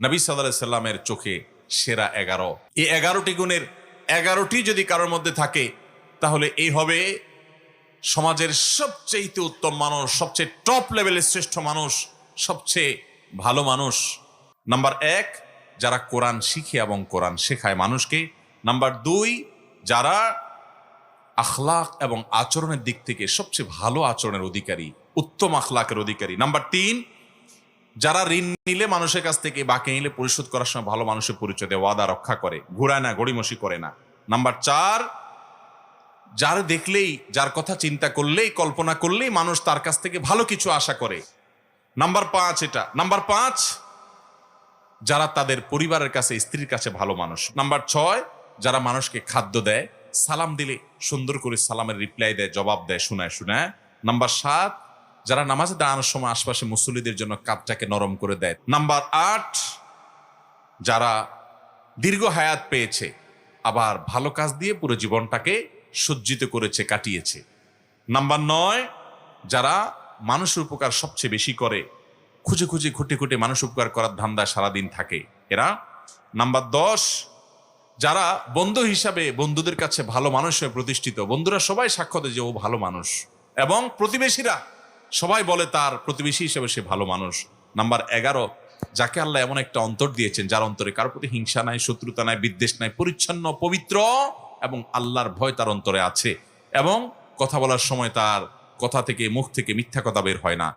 নবী সাল্লাহ সাল্লামের চোখে সেরা এগারো। এই এগারোটি গুণের এগারোটি যদি কারোর মধ্যে থাকে, তাহলে এই হবে সমাজের সবচেয়ে উত্তম মানুষ, সবচেয়ে টপ লেভেলের শ্রেষ্ঠ মানুষ, সবচেয়ে ভালো মানুষ। নাম্বার এক, যারা কোরআন শিখে এবং কোরআন শেখায় মানুষকে। নাম্বার দুই, যারা আখলাক এবং আচরণের দিক থেকে সবচেয়ে ভালো আচরণের অধিকারী, উত্তম আখলাকের অধিকারী। নাম্বার তিন যারা ঋণ নিলে মানুষের কাছ থেকে বাকি নিলে পরিশোধ করার সময় ভালো মানুষের পরিচয় দেয়, ওয়াদা, রক্ষা করে। ঘুরায় না, গড়িমসি করে না। নাম্বার চার, যার দেখলেই, যার কথা চিন্তা করলেই, কল্পনা করলেই মানুষ তার কাছ থেকে ভালো কিছু আশা করে। নাম্বার পাঁচ এটা। নাম্বার পাঁচ, যারা তাদের পরিবারের কাছে, স্ত্রীর কাছে ভালো মানুষ। নাম্বার ছয়, যারা মানুষকে খাদ্য দেয়, সালাম দিলে সুন্দর করে সালামের রিপ্লাই দেয়, জবাব দেয়, শোনায় শোনায়। নাম্বার সাত যারা নামাজে দাঁড়ানোর সময় আশপাশে মুসল্লিদের জন্য কাপটাকে নরম করে দেয়। নাম্বার আট, যারা দীর্ঘ হায়াত পেয়েছে, আবার ভালো কাজ দিয়ে পুরো জীবনটাকে সজ্জিত করেছে, কাটিয়েছে। নাম্বার নয়, যারা মানুষের উপকার সবচেয়ে বেশি করে, খুঁজে খুঁজে, খুঁটে খুঁটে মানুষ উপকার করার ধান্দায় সারাদিন থাকে এরা। নাম্বার দশ, যারা বন্ধু হিসাবে বন্ধুদের কাছে ভালো মানুষ হয়ে প্রতিষ্ঠিত, বন্ধুরা সবাই সাক্ষ্য দেয় যে ও ভালো মানুষ। এবং প্রতিবেশীরা সবাই বলে তার প্রতিবেশী হিসেবে সে ভালো মানুষ। নাম্বার এগারো, যাকে আল্লাহ এমন একটা অন্তর দিয়েছেন, যার অন্তরে কারোর প্রতি হিংসা নাই, শত্রুতা নাই, বিদ্বেষ নাই, পরিচ্ছন্ন, পবিত্র এবং আল্লাহর ভয় তার অন্তরে আছে এবং কথা বলার সময় তার কথা থেকে, মুখ থেকে মিথ্যা কথা বের হয় না।